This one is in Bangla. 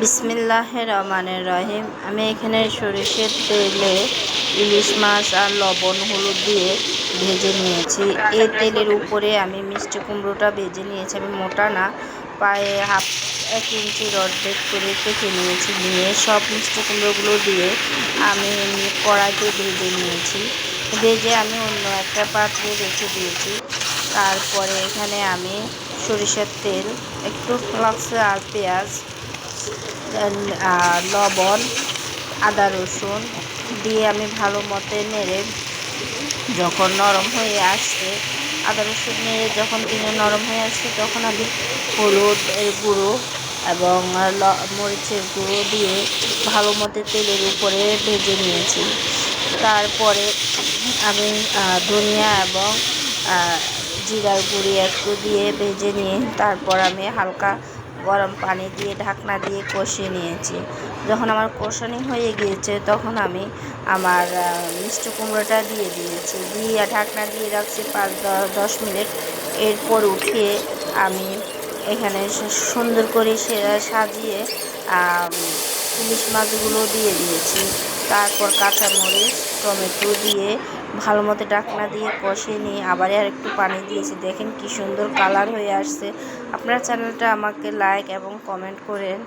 বিসমিল্লাহ রহমানের রহিম আমি এখানে সরিষের তেলে ইলিশ মাছ আর লবণ হলুদ দিয়ে ভেজে নিয়েছি। এই তেলের উপরে আমি মিষ্টি কুমড়োটা ভেজে নিয়েছি। আমি মোটা না, পায়ে হাফ এক ইঞ্চির অর্ধেক করে কেটে নিয়েছি নিয়ে সব মিষ্টি কুমড়োগুলো দিয়ে আমি কড়াইতে ভেজে নিয়েছি। ভেজে আমি অন্য একটা পাত্রে রেখে দিয়েছি। তারপরে এখানে আমি সরিষার তেল, একটু লাগছে আর পেঁয়াজ লবণ, আদা রসুন দিয়ে আমি ভালো মতো নেড়ে যখন নরম হয়ে আসছে, আদা রসুন নেড়ে যখন তিনি নরম হয়ে আসছে, তখন আমি হলুদ গুঁড়ো এবং মরিচের গুঁড়ো দিয়ে ভালো মতো তেলের উপরে ভেজে নিয়েছি। তারপরে আমি ধনিয়া এবং জিরার গুঁড়ি একটু দিয়ে ভেজে নিয়ে তারপর আমি হালকা গরম পানি দিয়ে, ঢাকনা দিয়ে কষিয়ে নিয়েছি। যখন আমার কষানি হয়ে গিয়েছে, তখন আমি আমার মিষ্টি কুমড়োটা দিয়ে দিয়েছি। দিয়ে ঢাকনা দিয়ে রাখছি পাঁচ দশ মিনিট। এরপর উঠিয়ে আমি এখানে সুন্দর করে সাজিয়ে ইলিশ মাছগুলো দিয়ে দিয়েছি। তারপর কাঁচামরিচ, টমেটো দিয়ে ভালো মতো ডাকনা দিয়ে কষিয়ে নিয়ে আবার আর একটু পানি দিয়েছি। দেখেন কি সুন্দর কালার হয়ে আসছে। আপনার চ্যানেলটা আমাকে লাইক এবং কমেন্ট করেন।